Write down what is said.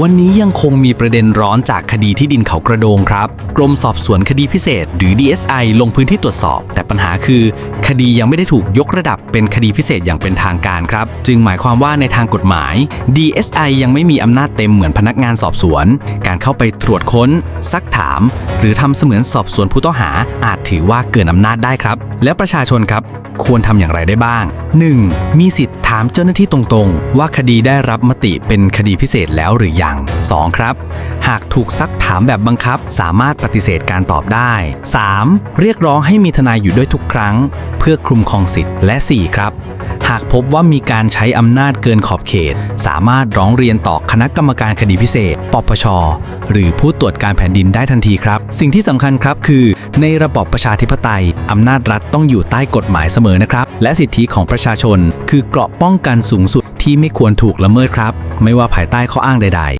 วันนี้ยังคงมีประเด็นร้อนจากคดีที่ดินเขากระโดงครับ กรมสอบสวนคดีพิเศษ หรือ DSI ลงพื้นที่ตรวจสอบ แต่ปัญหาคือ คดียังไม่ได้ถูกยกระดับเป็นคดีพิเศษอย่างเป็นทางการครับ จึงหมายความว่าในทางกฎหมาย DSI ยังไม่มีอำนาจเต็มเหมือนพนักงานสอบสวน การเข้าไปตรวจค้น ซักถาม หรือทำเสมือนสอบสวนผู้ต้องหา อาจถือว่าเกินอำนาจได้ครับ แล้วประชาชนครับควรทำอย่างไรได้บ้าง 1. มีสิทธิ์ถามเจ้าหน้าที่ตรงๆ ว่าคดีได้รับมติเป็นคดีพิเศษแล้วหรือยัง 2. ครับ หากถูกซักถามแบบบังคับ สามารถปฏิเสธการตอบได้ 3. เรียกร้องให้มีทนายอยู่ด้วยทุกครั้ง เพื่อคลุมครองสิทธิ์และ 4. ครับ หากพบว่ามีการใช้อำนาจเกินขอบเขต สามารถร้องเรียนต่อคณะกรรมการคดีพิเศษ ปปช หรือผู้ตรวจการแผ่นดินได้ทันทีครับ สิ่งที่สำคัญครับคือ ในระบอบประชาธิปไตยอำนาจรัฐต้องอยู่ใต้กฎหมายเสมอนะครับ และสิทธิของประชาชน คือเกราะป้องกันสูงสุดที่ไม่ควรถูกละเมิดครับ ไม่ว่าภายใต้ข้ออ้างใดๆ